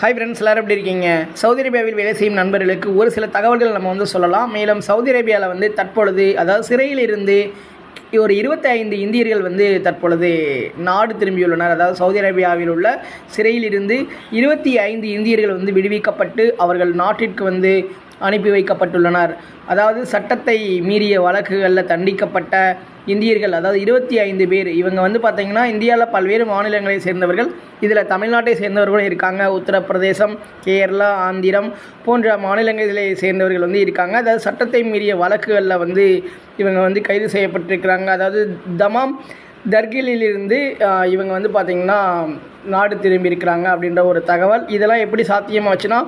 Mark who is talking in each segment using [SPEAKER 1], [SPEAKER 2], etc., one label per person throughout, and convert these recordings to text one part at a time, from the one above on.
[SPEAKER 1] Hi friends எல்லாரும் எப்படி இருக்கீங்க? சவுதி அரேபியாவில் வேலை செய்யும் நண்பர்களுக்கு ஒரு சில தகவல்கள் நம்ம வந்து சொல்லலாம். மேலும் சவுதி அரேபியாவில் வந்து தற்பொழுது அதாவது சிறையில் இருந்து ஒரு 25 இந்தியர்கள் வந்து தற்பொழுது நாடு திரும்பியுள்ளனர். அதாவது சவுதி அரேபியாவில் உள்ள சிறையில் இருந்து இருபத்தி ஐந்து இந்தியர்கள் வந்து விடுவிக்கப்பட்டு அவர்கள் நாட்டிற்கு வந்து அனுப்பி வைக்கப்பட்டுள்ளனர். அதாவது சட்டத்தை மீறிய வழக்குகளில் தண்டிக்கப்பட்ட இந்தியர்கள் அதாவது இருபத்தி ஐந்து பேர். இவங்க வந்து பார்த்திங்கன்னா இந்தியாவில் பல்வேறு மாநிலங்களை சேர்ந்தவர்கள். இதில் தமிழ்நாட்டை சேர்ந்தவர்களும் இருக்காங்க. உத்தரப்பிரதேசம் கேரளா ஆந்திரம் போன்ற மாநிலங்களை சேர்ந்தவர்கள் வந்து இருக்காங்க. அதாவது சட்டத்தை மீறிய வழக்குகளில் வந்து இவங்க வந்து கைது செய்யப்பட்டிருக்கிறாங்க. அதாவது தமாம் தர்கிலிருந்து இவங்க வந்து பார்த்திங்கன்னா நாடு திரும்பி இருக்கிறாங்க அப்படின்ற ஒரு தகவல். இதெல்லாம் எப்படி சாத்தியமாச்சுன்னா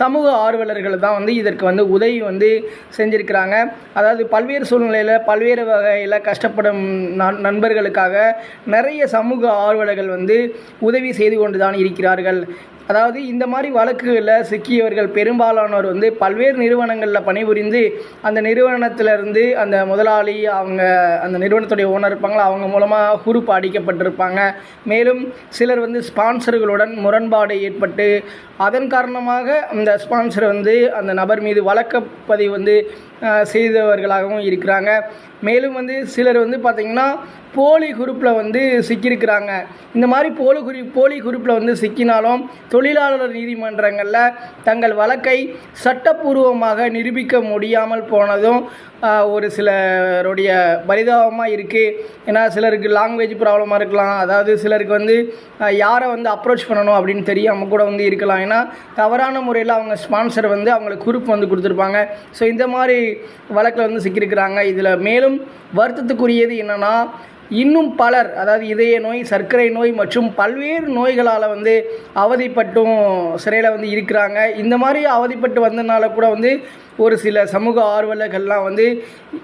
[SPEAKER 1] சமூக ஆர்வலர்கள் தான் வந்து இதற்கு வந்து உதவி வந்து செஞ்சுருக்கிறாங்க. அதாவது பல்வேறு சூழ்நிலையில் பல்வேறு வகையில் கஷ்டப்படும் நண் நண்பர்களுக்காக நிறைய சமூக ஆர்வலர்கள் வந்து உதவி செய்து கொண்டு தான் இருக்கிறார்கள். அதாவது இந்த மாதிரி வழக்குகளில் சிக்கியவர்கள் பெரும்பாலானோர் வந்து பல்வேறு நிறுவனங்களில் பணிபுரிந்து அந்த நிறுவனத்திலிருந்து அந்த முதலாளி அவங்க அந்த நிறுவனத்துடைய ஓனர் இருப்பாங்களா அவங்க மூலமாக குறுப்பு அடிக்கப்பட்டிருப்பாங்க. மேலும் சிலர் வந்து ஸ்பான்சர்களுடன் முரண்பாடு ஏற்பட்டு அதன் காரணமாக அந்த ஸ்பான்சர் வந்து அந்த நபர் மீது வழக்கப்பதிவு வந்து செய்தவர்களாகவும் இருக்கிறாங்க. மேலும் வந்து சிலர் வந்து பார்த்திங்கன்னா போலி குரூப்பில் வந்து சிக்கியிருக்கிறாங்க. இந்த மாதிரி போலி குறி போலி குரூப்பில் வந்து சிக்கினாலும் தொழிலாளர் நீதிமன்றங்களில் தங்கள் வழக்கை சட்டப்பூர்வமாக நிரூபிக்க முடியாமல் போனதும் ஒரு சிலருடைய பரிதாபமாக இருக்குது ஏன்னா சிலருக்கு லாங்குவேஜ் ப்ராப்ளமாக இருக்கலாம். அதாவது சிலருக்கு வந்து யாரை வந்து அப்ரோச் பண்ணணும் அப்படின்னு தெரியாமல் கூட வந்து இருக்கலாம். ஏன்னா தவறான முறையில் அவங்க ஸ்பான்சர் வந்து அவங்களுக்கு குரூப் வந்து கொடுத்துருப்பாங்க. ஸோ இந்த மாதிரி வழக்கில் வந்து சிக்கியிருக்கிறாங்க. இதில் மேலும் வருத்தத்துக்குரியது என்னென்னா இன்னும் பலர் அதாவது இதய நோய் சர்க்கரை நோய் மற்றும் பல்வேறு நோய்களால் வந்து அவதிப்பட்டும் சிறையில் வந்து இருக்கிறாங்க. இந்த மாதிரி அவதிப்பட்டு வந்ததுனால கூட வந்து ஒரு சில சமூக ஆர்வலர்கள்லாம் வந்து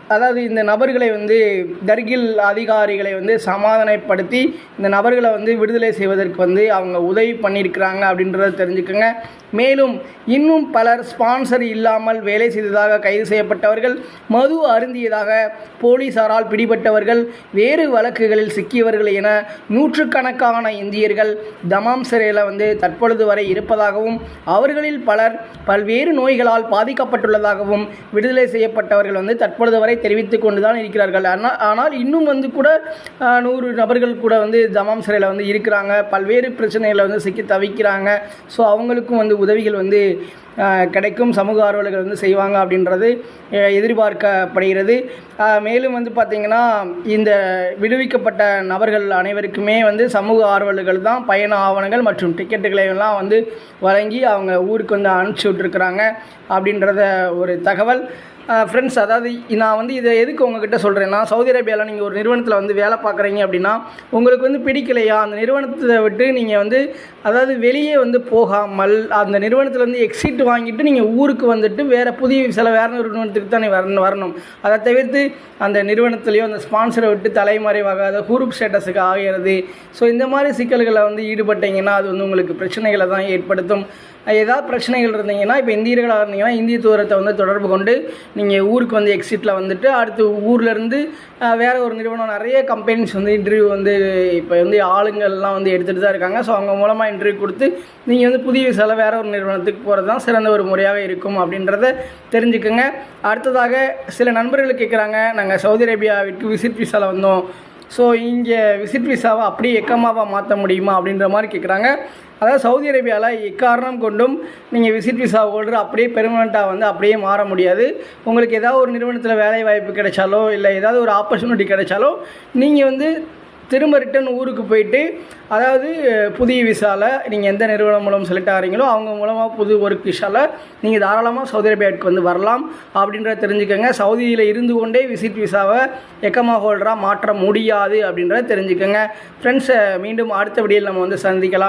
[SPEAKER 1] அதாவது இந்த நபர்களை வந்து தர்கில் அதிகாரிகளை வந்து சமாதானப்படுத்தி இந்த நபர்களை வந்து விடுதலை செய்வதற்கு வந்து அவங்க உதவி பண்ணியிருக்கிறாங்க அப்படின்றத தெரிஞ்சுக்கோங்க. மேலும் இன்னும் பலர் ஸ்பான்சர் இல்லாமல் வேலை செய்ததாக கைது செய்யப்பட்டவர்கள் மது அருந்தியதாக போலீசாரால் பிடிபட்டவர்கள் வேறு வழக்குகளில் சிக்கியவர்கள் என நூற்றுக்கணக்கான இந்தியர்கள் தமாம் சிறையில் வந்து தற்பொழுது வரை இருப்பதாகவும் அவர்களில் பலர் பல்வேறு நோய்களால் பாதிக்கப்பட்டுள்ளதாகவும் விடுதலை செய்யப்பட்டவர்கள் வந்து தற்பொழுது வரை தெரிவித்துக் கொண்டு தான் இருக்கிறார்கள். ஆனால் ஆனால் இன்னும் வந்து கூட நூறு நபர்கள் கூட வந்து தமாம் சிறையில் வந்து இருக்கிறாங்க. பல்வேறு பிரச்சனைகளை வந்து சிக்கி தவிக்கிறாங்க. ஸோ அவங்களுக்கும் வந்து உதவிகள் வந்து கிடைக்கும் சமூக ஆர்வலர்கள் வந்து செய்வாங்க அப்படின்றது எதிர்பார்க்கப்படுகிறது. மேலும் வந்து பார்த்திங்கன்னா இந்த விடுவிக்கப்பட்ட நபர்கள் அனைவருக்குமே வந்து சமூக ஆர்வலர்கள் தான் பயண ஆவணங்கள் மற்றும் டிக்கெட்டுகளை எல்லாம் வந்து வழங்கி அவங்க ஊருக்கு வந்து அனுப்பிச்சி விட்ருக்குறாங்க அப்படின்றத ஒரு தகவல். ஃப்ரெண்ட்ஸ் அதாவது நான் வந்து இதை எதுக்கு உங்ககிட்ட சொல்கிறேன்னா சவுதி அரேபியாவில் நீங்கள் ஒரு நிறுவனத்தில் வந்து வேலை பார்க்குறீங்க அப்படின்னா உங்களுக்கு வந்து பிடிக்கலையா? அந்த நிறுவனத்தை விட்டு நீங்கள் வந்து அதாவது வெளியே வந்து போகாமல் அந்த நிறுவனத்தில் வந்து எக்ஸிட் வாங்கிட்டு நீங்கள் ஊருக்கு வந்துட்டு வேறு புதிய சில வேறு நிறுவனத்துக்கு தான் வரணும் வரணும். அதை தவிர்த்து அந்த நிறுவனத்துலேயோ அந்த ஸ்பான்சரை விட்டு தலைமறைவாகாத குரூப் ஸ்டேட்டஸுக்கு ஆகிறது. ஸோ இந்த மாதிரி சிக்கல்களை வந்து ஈடுபட்டீங்கன்னா அது வந்து உங்களுக்கு பிரச்சனைகளை தான் ஏற்படுத்தும். ஏதாவது பிரச்சனைகள் இருந்தீங்கன்னா இப்போ இந்தியர்களாக இருந்தீங்கன்னா இந்திய தூரத்தை வந்து தொடர்பு கொண்டு நீங்கள் ஊருக்கு வந்து எக்ஸிட்டில் வந்துட்டு அடுத்து ஊர்லேருந்து வேறு ஒரு நிறுவனம் நிறைய கம்பெனிஸ் வந்து இன்டர்வியூ வந்து இப்போ வந்து ஆளுங்கள்லாம் வந்து எடுத்துகிட்டு தான் இருக்காங்க. ஸோ அவங்க மூலமாக இன்டர்வியூ கொடுத்து நீங்கள் வந்து புதிய விசால வேறு ஒரு நிறுவனத்துக்கு போகிறது தான் சிறந்த ஒரு முறையாக இருக்கும் அப்படின்றத தெரிஞ்சுக்கோங்க. அடுத்ததாக சில நண்பர்கள் கேட்குறாங்க நாங்கள் சவுதி அரேபியாவிற்கு விசிட் விசாவில் வந்தோம். ஸோ இங்கே விசிட் விசாவை அப்படியே எக்கமாவாக மாற்ற முடியுமா அப்படின்ற மாதிரி கேட்குறாங்க அதாவது சவுதி அரேபியாவில் எக்காரணம் கொண்டும் நீங்கள் விசிட் விசா ஹோல்டர் அப்படியே பெர்மனெண்ட்டாக வந்து அப்படியே மாற முடியாது. உங்களுக்கு ஏதாவது ஒரு நிறுவனத்தில் வேலை வாய்ப்பு கிடைச்சாலோ இல்லை ஏதாவது ஒரு ஆப்பர்ச்சுனிட்டி கிடைச்சாலோ நீங்கள் வந்து திரும்ப ரிட்டன் ஊருக்கு போயிட்டு அதாவது புதிய விசாவில் நீங்கள் எந்த நிறுவனம் மூலம் செலக்ட் ஆகிறீங்களோ அவங்க மூலமாக புது ஒர்க் விசாவில் நீங்கள் தாராளமாக சவுதி அரேபியாவுக்கு வந்து வரலாம் அப்படின்றத தெரிஞ்சுக்கோங்க. சவுதியில் இருந்து கொண்டே விசிட் விசாவை எக்கமா ஹோல்டராக மாற்ற முடியாது அப்படின்றத தெரிஞ்சுக்கோங்க. ஃப்ரெண்ட்ஸை மீண்டும் அடுத்த விடியில் நம்ம வந்து சந்திக்கலாம்.